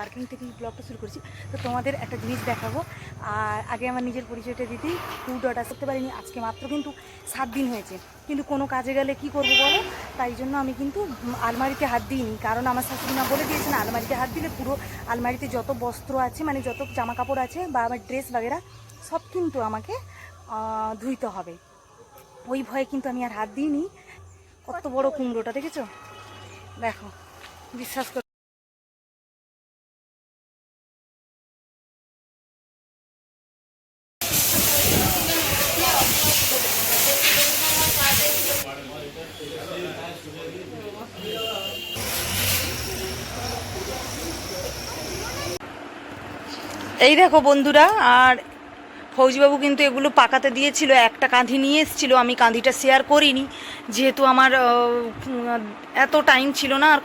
Parking থেকে এই ব্লগটা শুরু করছি। তো তোমাদের একটা জিনিস দেখাবো। আর আগে আমার নিজের পরিচয়টা দিতেই টু ডটার করতে পারিনি, আজকে মাত্র কিন্তু সাত দিন হয়েছে। কিন্তু কোনো কাজে গেলে কি করব বলো? তাই জন্য আমি কিন্তু আলমারিতে হাত দিইনি। কারণ আমার শাশুড়ি মা বলে দিয়েছেন, আলমারিতে হাত দিলে পুরো আলমারিতে যত বস্ত্র আছে মানে যত জামা কাপড় আছে বা আমার ড্রেস বাগেরা, সব কিন্তু আমাকে ধুইতে হবে। ওই ভয়ে কিন্তু আমি আর হাত দিইনি। কত বড় কুমড়োটা, দেখেছ? দেখো, বিশ্বাস কর এই দেখো বন্ধুরা আর ফৌজিবাবু কিন্তু এগুলো পাকাতে দিয়েছিল একটা কাঁধি নিয়ে এসেছিল আমি কাঁধিটা শেয়ার করিনি যেহেতু আমার এত টাইম ছিল না আর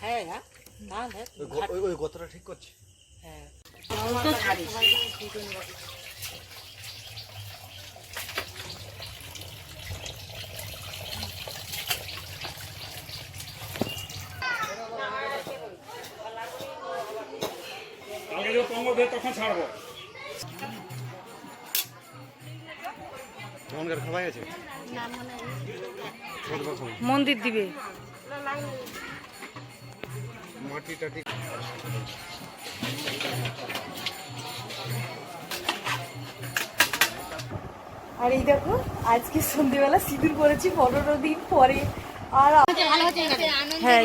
হ্যাঁ হ্যাঁ ঠিক করছে। হ্যাঁ দেয় তখন ছাড়বো মন্দির দিবে মাটি টাটি আর এই দেখো আজকে সন্ধ্যেবেলা সিঁদুর করেছি পনেরো দিন পরে আর হ্যাঁ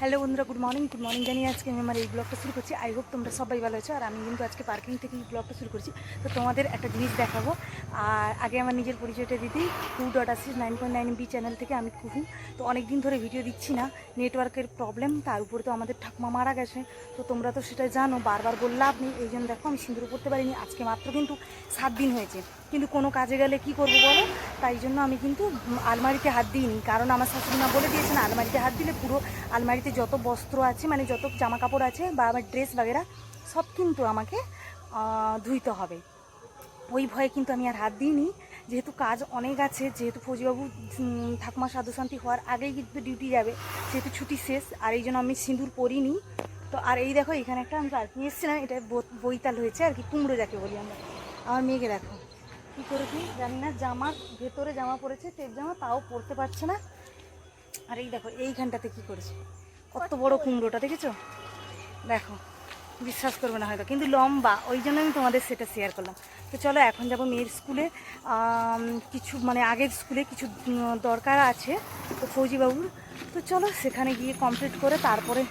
হ্যালো বন্ধুরা গুড মর্নিং গুড মর্নিং জানিয়ে আজকে আমি আমার এই ব্লগটা শুরু করছি। আই হোপ তোমরা সবাই ভালো আছো। আর আমি কিন্তু আজকে পার্কিং থেকে এই ব্লগটা শুরু করছি। তো তোমাদের একটা জিনিস দেখাবো। আর আগে আমার নিজের পরিচয়টা দিতেই টু ডট আসিস nine point nine B channel থেকে আমি কুহু তো অনেক দিন ধরে ভিডিও দিচ্ছি না। নেটওয়ার্কের প্রবলেম তার উপরে তো আমাদের ঠাকুমা মারা গেছে। তো তোমরা তো সেটা জানো, বারবার বললে আপনি এই জন্য দেখো, আমি সিঁদুর করতে পারিনি। আজকে মাত্র কিন্তু সাত দিন হয়েছে। কিন্তু কোনো কাজে গেলে কি করব বলো? তাই জন্য আমি কিন্তু আলমারিতে হাত দিইনি। কারণ আমার শাশুড়ি মা বলে দিয়েছেন, আলমারিতে হাত দিলে পুরো আলমারিতে যত বস্ত্র আছে মানে যত জামা কাপড় আছে বা আমার ড্রেস বাগেরা, সব কিন্তু আমাকে ধুইতে হবে। ওই ভয়ে কিন্তু আমি আর হাত দিইনি। যেহেতু কাজ অনেক আছে, যেহেতু ফৌজিবাবু ঠাকুমা সাধুশান্তি হওয়ার আগেই কিন্তু ডিউটি যাবে, যেহেতু ছুটি শেষ, আর এই জন্য আমি সিঁদুর পরিনি। তো আর এই দেখো, এখানে একটা আমি পার্কিং এসেছিলাম, এটা বইতাল হয়েছে আর কি, কুমড়ো যাকে বলি আমরা। আমার মেয়েকে দেখো, কী করেছি জানি না জামার ভেতরে জামা পড়েছে টেপ জামা, তাও পরতে পারছে না। আর এই দেখো, এইখানটাতে কি করেছে? কত বড় কুমড়োটা, দেখেছ? দেখো, বিশ্বাস করবে না হয়তো, কিন্তু লম্বা, ওই জন্য আমি তোমাদের সেটা শেয়ার করলাম। তো চলো, এখন যাব মেয়ের স্কুলে। কিছু মানে আগের স্কুলে কিছু দরকার আছে, তো ফৌজিবাবুর। তো চলো, সেখানে গিয়ে কমপ্লিট করে তারপরে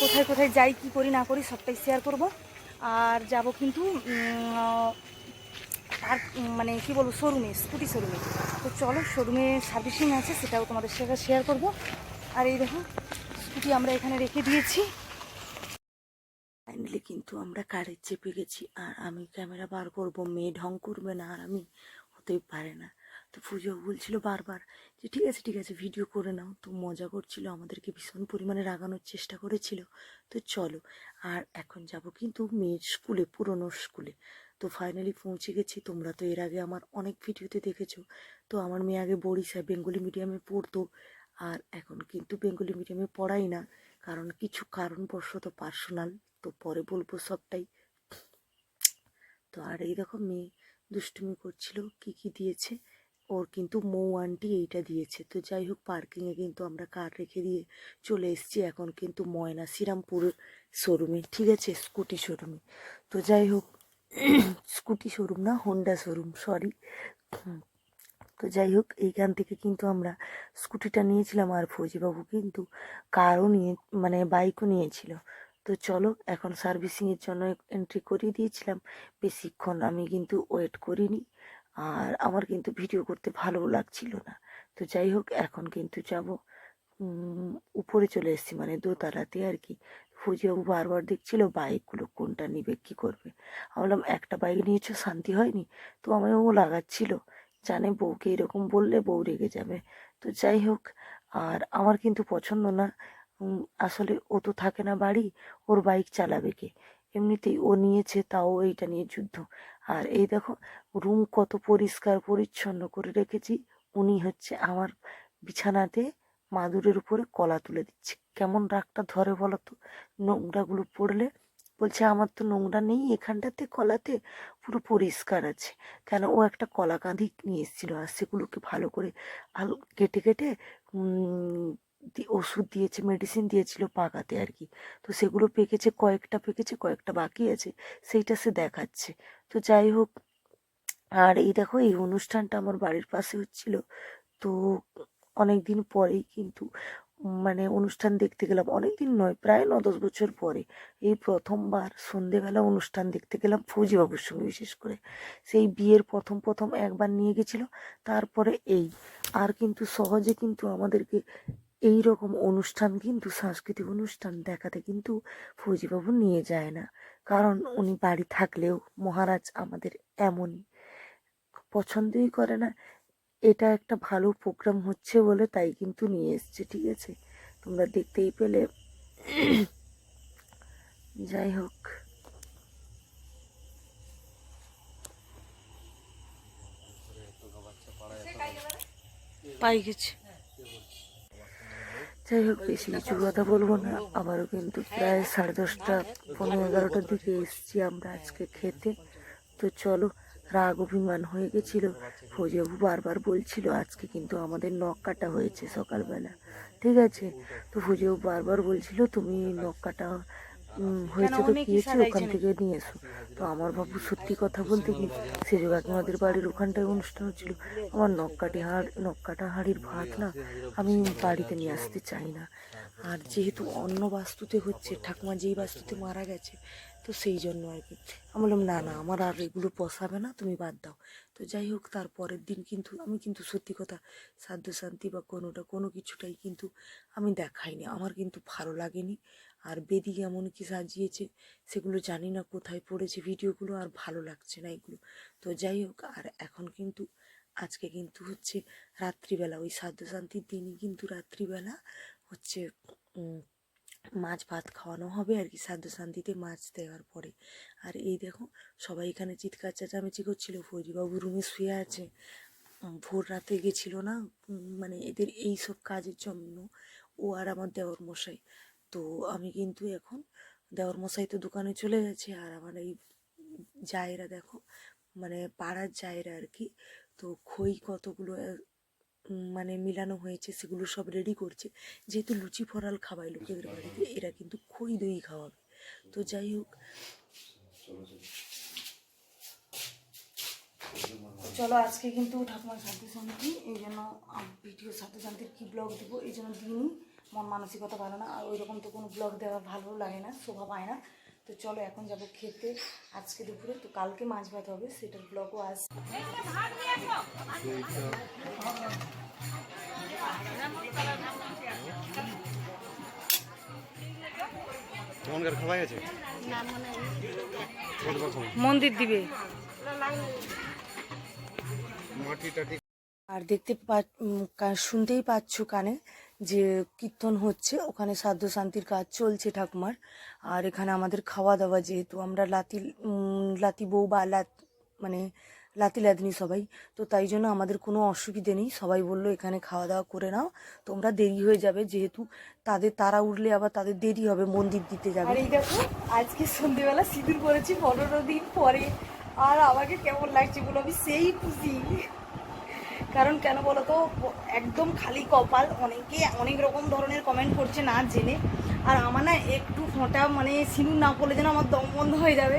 কোথায় কোথায় যাই, কি করি, না করি, সবটাই শেয়ার করব। আর যাব কিন্তু আর মানে কি বলব, শোরুমে স্কুটি শোরুমে। তো চলো, শোরুমে সার্ভিসিং আছে, সেটাও তোমাদের সাথে শেয়ার করব। আর এই দেখো, স্কুটি আমরা এখানে রেখে দিয়েছি। ফাইনালি কিন্তু আমরা কারে চেপে গেছি, আর আমি ক্যামেরা বার করব, মেয়ে ঢং করবে না, আর আমি হতেই পারে না। তো পুজো বলছিল বারবার যে, ঠিক আছে ঠিক আছে ভিডিও করে নাও। তো মজা করছিল, আমাদেরকে ভীষণ পরিমাণে রাগানোর চেষ্টা করেছিল। তো চলো, আর এখন যাব কিন্তু মেয়ের স্কুলে, পুরনো স্কুলে। তো ফাইনালি পৌঁছে গেছি, তোমরা তো এর আগে আমার অনেক ভিডিওতে দেখেছ। তো আমার মেয়ে আগে বরিশায় বেঙ্গলি মিডিয়ামে পড়তো এখন কিন্তু বেঙ্গলি মিডিয়ামে পড়াই না, কারণ কিছু কারণবশত পার্সোনাল তো পরে বলব সবটাই। তো আর এই দেখো মেয়ে দুষ্টুমি করছিল, কি কি দিয়েছে? ওর কিন্তু মৌ আন্টি এইটা দিয়েছে। তো যাই হোক পার্কিংয়ে কিন্তু আমরা কার রেখে দিয়ে চলে এসেছি, এখন কিন্তু ময়না শ্রীরামপুর শোরুমে ঠিক আছে? স্কুটি শোরুমে তো যাই হোক স্কুটি শোরুম না হোন্ডা শোরুম সরি তো যাই হোক, এইখান থেকে কিন্তু আমরা স্কুটিটা নিয়েছিলাম আর ফৌজিবাবু কিন্তু কারও নিয়ে মানে বাইকও নিয়েছিল। তো চলো, এখন সার্ভিসিংয়ের জন্য এন্ট্রি করিয়ে দিয়েছিলাম। বেশিক্ষণ আমি কিন্তু ওয়েট করিনি আর আমার কিন্তু ভিডিও করতে ভালোও লাগছিল না। তো যাই হোক, এখন কিন্তু যাব উপরে চলে এসেছি মানে দোতলাতে আর কি। ফুজিবাবু বারবার দেখছিল বাইকগুলো কোনটা নিবে, কী করবে। আমি বললাম, একটা বাইক নিয়েছো, শান্তি হয়নি? তো আমায় ও লাগাচ্ছিল। জানে বউকে এরকম বললে বউ রেগে যাবে। তো যাই হোক, আর আমার কিন্তু পছন্দ না। আসলে ও তো থাকে না বাড়ি, ওর বাইক চালাবে কে? এমনিতেই ও নিয়েছে, তাও এইটা নিয়ে যুদ্ধ। আর এই দেখো, রুম কত পরিষ্কার, পরিচ্ছন্ন করে রেখেছি। উনি হচ্ছে আমার বিছানাতে মাদুরের উপরে কলা তুলে দিচ্ছে। কেমন রাগটা ধরে বলো তো? নোংরাগুলো পড়লে বলছে, আমার তো নোংরা নেই, এখানটাতে কলাতে পুরো পরিষ্কার আছে। কেন? ও একটা কলা কাঁধি নিয়ে এসেছিল আর সেগুলোকে ভালো করে আলু কেটে কেটে ওষুধ দিয়েছে মেডিসিন দিয়েছিল পাকাতে আর কি। তো সেগুলো পেকেছে, কয়েকটা পেকেছে, কয়েকটা বাকি আছে, সেইটা সে দেখাচ্ছে। তো যাই হোক, আর এই দেখো, এই অনুষ্ঠানটা আমার বাড়ির পাশে হচ্ছিল। তো অনেক দিন পরেই কিন্তু মানে অনুষ্ঠান দেখতে গেলাম অনেক দিন নয়, প্রায় ন দশ বছর পরে। এই প্রথমবার সন্ধেবেলা অনুষ্ঠান দেখতে গেলাম ফৌজিবাবুর সঙ্গে বিশেষ করে। সেই বিয়ের প্রথম প্রথম একবার নিয়ে গেছিল, তারপরে এই। আর কিন্তু সহজে কিন্তু আমাদেরকে এই রকম অনুষ্ঠান, কিন্তু সাংস্কৃতিক অনুষ্ঠান দেখাতে কিন্তু ফৌজিবাবু নিয়ে যায় না। কারণ উনি বাড়ি থাকলেও মহারাজ আমাদের এমনই। পছন্দই করে না এটা একটা ভালো প্রোগ্রাম হচ্ছে বলে তাই কিন্তু নিয়ে এসছে, ঠিক আছে? তোমরা দেখতেই পেলে। যাই হোক। পাই গেছে। যাই হোক, বেশি কিছু কথা বলব না। আবারও কিন্তু প্রায় সাড়ে দশটা, পনেরো এগারোটার দিকে এসছি আমরা আজকে খেতে। তো চলো রাগ অভিমান হয়ে গেছিল। ফৌজিবাবু বারবার বলছিল আজকে কিন্তু আমাদের নখ কাটা হয়েছে সকালবেলা। ঠিক আছে। তো ফৌজিবাবু বারবার বলছিল তুমি নখ কাটা হয়েছে তো ইশারায় ওখান থেকে নিয়ে এসো। তো আমার বাবু সত্যি কথা বলতে কি সেজু কাকিমাদের বাড়ির ওখানটায় অনুষ্ঠান হচ্ছিল। আমার নখ কাটি হাড় নখ কাটা হাড়ির ভাত না আমি বাড়িতে নিয়ে আসতে চাই না। আর যেহেতু অন্য বাস্তুতে হচ্ছে ঠাকুমা যেই বাস্তুতে মারা গেছে তো সেই জন্য আর কি। আমি বললাম, না না, আমার আর এগুলো পোষাবে না, তুমি বাদ দাও। তো যাই হোক তার পরের দিন কিন্তু, আমি কিন্তু সত্যি কথা সাধ্য শান্তি বা কোনোটা, কোনো কিছুটাই কিন্তু আমি দেখাইনি। আমার কিন্তু ভালো লাগেনি। আর বেদি এমন কি সাজিয়েছে, সেগুলো জানি না কোথায় পড়েছে ভিডিওগুলো, আর ভালো লাগছে না এগুলো। তো যাই হোক, আর এখন কিন্তু, আজকে কিন্তু হচ্ছে রাত্রিবেলা, ওই সাধ্য শান্তির দিনই কিন্তু রাত্রিবেলা হচ্ছে মাছ ভাত খাওয়ানো হবে আর কি, সাধ্য শান্তিতে মাছ দেওয়ার পরে। আর এই দেখো, সবাই এখানে চিৎকার চেঁচামেচি করছিল, ফৌজিবাবু রুমে শুয়ে আছে। ভোর রাতে গেছিল না মানে এদের এই সব কাজের জন্য। ও আর আমার দেওয়ার মশাই তো আমি কিন্তু এখন দেওয়ার মশাই তো দোকানে চলে গেছে, আর আমার এই জায়েরা দেখো মানে পাড়ার জায়েরা আর কি। তো খই কতগুলো মানে মিলানো হয়েছে সেগুলো সব রেডি করছে। যেহেতু লুচি ফরাল খাওয়াই লোকেদের বাড়িতে এরা কিন্তু খই দই খাওয়াবে। তো যাই হোক। চলো আজকে কিন্তু ঠাকুমার শান্তি শান্তি এই জন্য ভিডিও শান্তি শান্তির কী ব্লগ দেবো এই জন্য দিনই মন মানসিকতা ভালো না আর ওই রকম তো কোনো ব্লগ দেওয়া ভালো লাগে না শোভা পায় না। তো চলো এখন যাব খেতে। আজকে দুপুরে তো কালকে মাছ ভাত হবে সেটার ব্লগও আস তোমার খাওয়া গেছে মন্দির দিবে। মাটি টাটি আর দেখতে পা শুনতেই পাচ্ছ কানে যে কীর্তন হচ্ছে, ওখানে সাধ্য শান্তির কাজ চলছে ঠাকুমার। আর এখানে আমাদের খাওয়া দাওয়া যেহেতু, আমরা লাতি লাতি বউ বা লাত মানে লাতি লাদিনি সবাই। তো তাই জন্য আমাদের কোনো অসুবিধে নেই, সবাই বলল এখানে খাওয়া দাওয়া করে নাও, তোমরা দেরি হয়ে যাবে যেহেতু তাদের তারা উঠলে আবার তাদের দেরি হবে, মন্দির দিতে যাবে। এই দেখো, আজকে সন্ধ্যেবেলা সিঁদুর করেছি পনেরো দিন পরে। আর আমাকে কেমন লাগছে বলো? আমি সেই খুশি। কারণ কেন বলো তো একদম খালি কপাল, অনেকে অনেক রকম ধরনের কমেন্ট করছে না জেনে। আর আমার না একটু ফোঁটা মানে সিঁদুর না পড়লে যেন আমার দম বন্ধ হয়ে যাবে।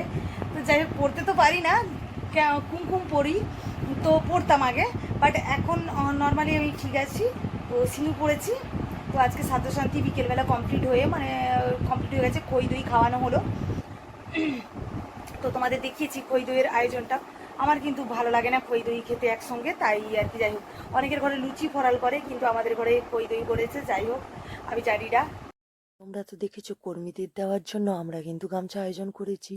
তো যাই হোক, পড়তে তো পারি না কুমকুম পরি তো পড়তাম আগে। বাট এখন নর্মালি আমি ঠিক আছি, তো সিনু পড়েছি। তো আজকে শান্তি বিকেলবেলা কমপ্লিট হয়ে মানে কমপ্লিট হয়ে গেছে, খই দই খাওয়ানো হলো। তো তোমাদের দেখিয়েছি খই দইয়ের আয়োজনটা। আমার কিন্তু ভালো লাগে না খই দই খেতে একসঙ্গে তাই আর কি যাই হোক অনেকের ঘরে লুচি ফরাল করে কিন্তু আমাদের ঘরে খই দই করেছে যাই হোক আমি জানি না তোমরা তো দেখেছ কর্মীদের দেওয়ার জন্য আমরা কিন্তু গামছা আয়োজন করেছি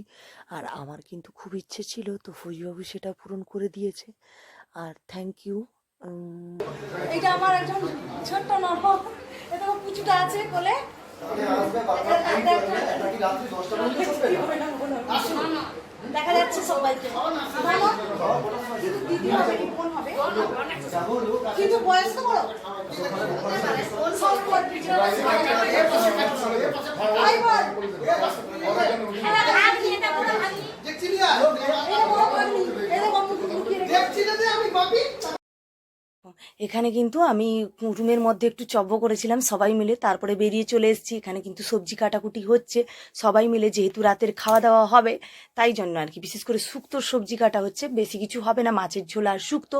আর আমার কিন্তু খুব ইচ্ছে ছিল তো ফৌজিবাবু সেটা পূরণ করে দিয়েছে আর থ্যাংক ইউ এটা আমার একজন ছোট্ট নব এটা পুচুটা আছে কোলে দেখা যাচ্ছে সবাইকে ভালো? কিন্তু দিদি হবে কি বোন হবে কিন্তু বয়স তো বড় সব বল। এটা ভাগ্নি, এটা বড় ভাগ্নি। এটা বড় ভাগ্নি। এটা বড় লুকিয়ে রেখে- এখানে কিন্তু আমি রুমের মধ্যে একটু চব্য করেছিলাম, সবাই মিলে। তারপরে বেরিয়ে চলে এসেছি, এখানে কিন্তু সবজি কাটাকুটি হচ্ছে, সবাই মিলে যেহেতু রাতের খাওয়া দাওয়া হবে, তাই জন্য আর কি। বিশেষ করে শুক্তোর সবজি কাটা হচ্ছে, বেশি কিছু হবে না, মাছের ঝোল আর শুক্তো।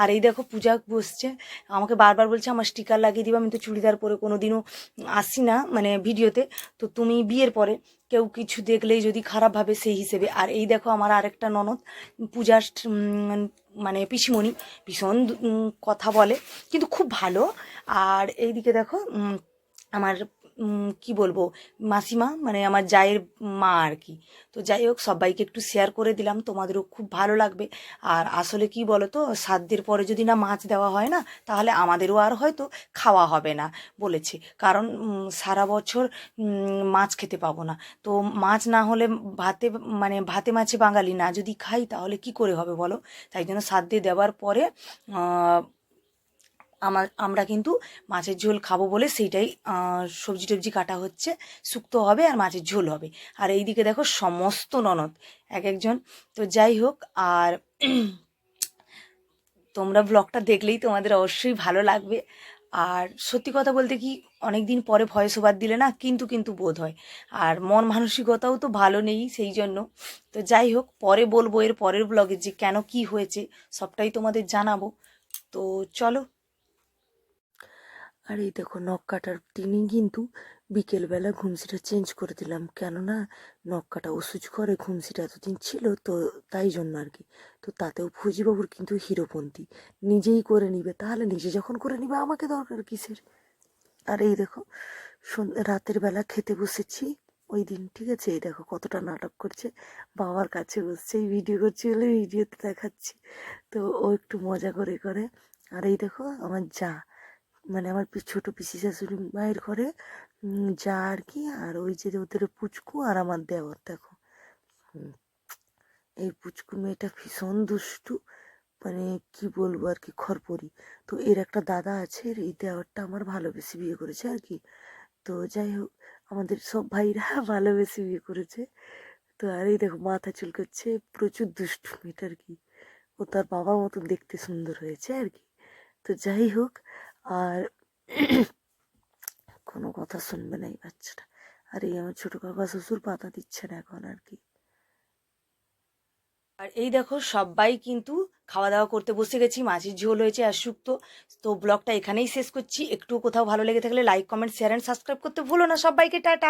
আর এই দেখো, পূজা বসছে। আমাকে বারবার বলছে, আমার স্টিকার লাগিয়ে দিবা, আমি তো চুড়িদার পরে কোনো দিনও আসি না মানে ভিডিওতে। তো তুমি বিয়ের পরে কেউ কিছু দেখলেই যদি খারাপ ভাবে সেই হিসেবে। আর এই দেখো, আমার আরেকটা ননদ, পূজার মানে পিসিমণি ভীষণ কথা বলে কিন্তু খুব ভালো। আর এইদিকে দেখো আমার কি বলব, মাসিমা মানে আমার জায়ের মা আর কি তো যাই হোক, সবাইকে একটু শেয়ার করে দিলাম, তোমাদেরও খুব ভালো লাগবে। আর আসলে কি বলো তো সাতদের পরে যদি না মাছ দেওয়া হয় না, তাহলে আমাদেরও আর হয়তো খাওয়া হবে না বলেছে। কারণ সারা বছর মাছ খেতে পাবো না। তো মাছ না হলে ভাতে মানে ভাতে মাছে বাঙালি না। যদি খাই তাহলে কি করে হবে বলো? তাই জন্য সাত দিয়ে দেওয়ার পরে আমার, আমরা কিন্তু মাছের ঝোল খাব বলে সেইটাই সবজি টবজি কাটা হচ্ছে, শুক্তো হবে আর মাছের ঝোল হবে। আর এইদিকে দেখো সমস্ত ননদ, এক একজন। তো যাই হোক, আর তোমরা ব্লগটা দেখলেই তোমাদের অবশ্যই ভালো লাগবে। আর সত্যি কথা বলতে কি অনেক দিন পরে ভয়েস ওভার দিলে না কিন্তু কিন্তু বোধ হয়। আর মন মানসিকতাও তো ভালো নেই সেই জন্য তো যাই হোক, পরে বলব এর পরের ব্লগে যে কেন কি হয়েছে, সবটাই তোমাদের জানাব। তো চলো আর এই দেখো নখ কাটার দিনই কিন্তু বিকেলবেলা ঘুমসিটা চেঞ্জ করে দিলাম। কেননা নখ কাটা ওষুধ করে, ঘুমসিটা এতদিন ছিল তো তাই জন্য আর কি। তো তাতেও ফুজিবাবুর কিন্তু হিরোপন্থী। নিজেই করে নিবে, তাহলে নিজে যখন করে নিবে আমাকে দরকার কিসের? আর এই দেখো রাতের বেলা খেতে বসেছি ওই দিন, ঠিক আছে? এই দেখো কতটা নাটক করছে। বাবার কাছে বসছে, এই ভিডিও করছি বলে ভিডিওতে দেখাচ্ছি। তো ও একটু মজা করে করে। আর এই দেখো আমার যা মানে আমার ছোট পিসি শাশুড়ি মায়ের ঘরে যা আর কি, আর ওই যে ওদের পুচকু আর আমার দেওয়ার, দেখো। এই পুচকু মেয়েটা ভীষণ দুষ্টু মানে কি বলব আর কি খরপরি তো এর একটা দাদা আছে এই দেওয়ারটা আমার ভালোবেসে বিয়ে করেছে আর কি। তো যাই হোক, আমাদের সব ভাইরা ভালোবেসে বিয়ে করেছে। তো আর এই দেখো, মাথা চুলকাচ্ছে, প্রচুর দুষ্টু মেয়েটা আর কি। ও তার বাবার মতন দেখতে সুন্দর হয়েছে আর কি। তো যাই হোক আর কোনো কথা শুনবে না এই বাচ্চাটা। আর এই আমার ছোটো কাকা শ্বশুর পাতা দিচ্ছে না এখন আর কি। আর এই দেখো, সবাই কিন্তু খাওয়া দাওয়া করতে বসে গেছি, মাছের ঝোল হয়েছে আর শুক্তো। তো ব্লগটা এখানেই শেষ করছি। একটু কোথাও ভালো লেগে থাকলে like comment share and subscribe করতে ভুলো না সবাইকে, টাটা।